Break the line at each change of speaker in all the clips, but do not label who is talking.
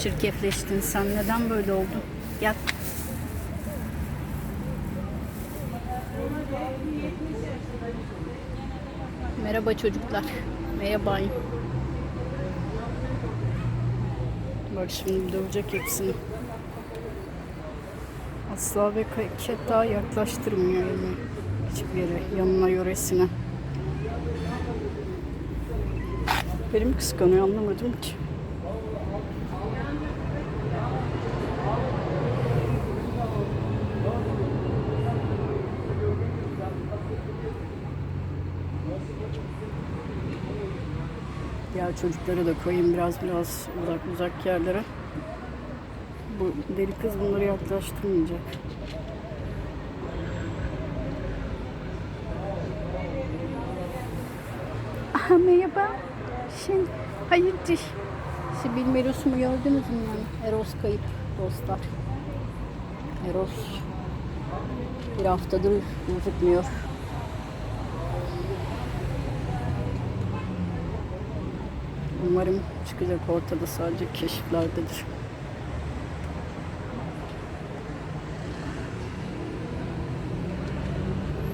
çirkefleştin sen. Neden böyle oldu? Gel. Merhaba çocuklar. Merhaba. Bak şimdi dövecek hepsini. Asla ve daha yaklaştırmıyor yani hiçbir yere, yanına yöresine. Benim kıskanıyor anlamadım ki. Ya çocukları da koyayım biraz biraz uzak uzak yerlere. Bu deli kız bunları yaklaştırmayacak. Aha merhaba. Şimdi hayırdır? Sibil Meros'umu gördünüz mü yani? Eros kayıp dostlar. Eros bir haftadır gözükmüyor. Umarım çıkacak ortada sadece keşiflerdedir.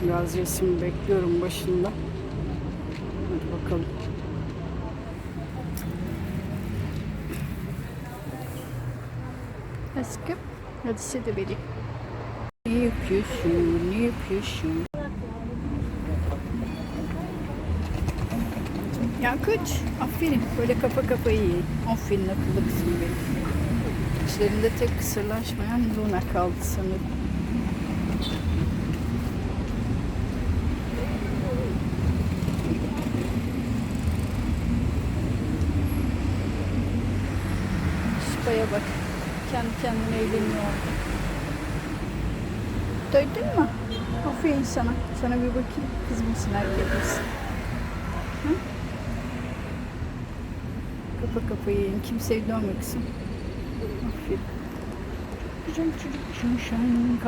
Biraz resim bekliyorum başında. Hadi bakalım. Aşkım, hadi de beni. Ne yapıyorsun? Ne yapıyorsun? Ya kaç. Aferin. Böyle kafa kafayı yiyin. Aferin akıllı kızım benim. İçlerinde tek kısırlaşmayan Luna kaldı sanırım. Şupaya bak. Kendi kendine eğleniyor orada. Duydun mu? Aferin sana. Sana bir bakayım. Kız mısın erkek misin? Hı? kapıyı kimseyi dönmek için. Aferin. Cın cın cın cın.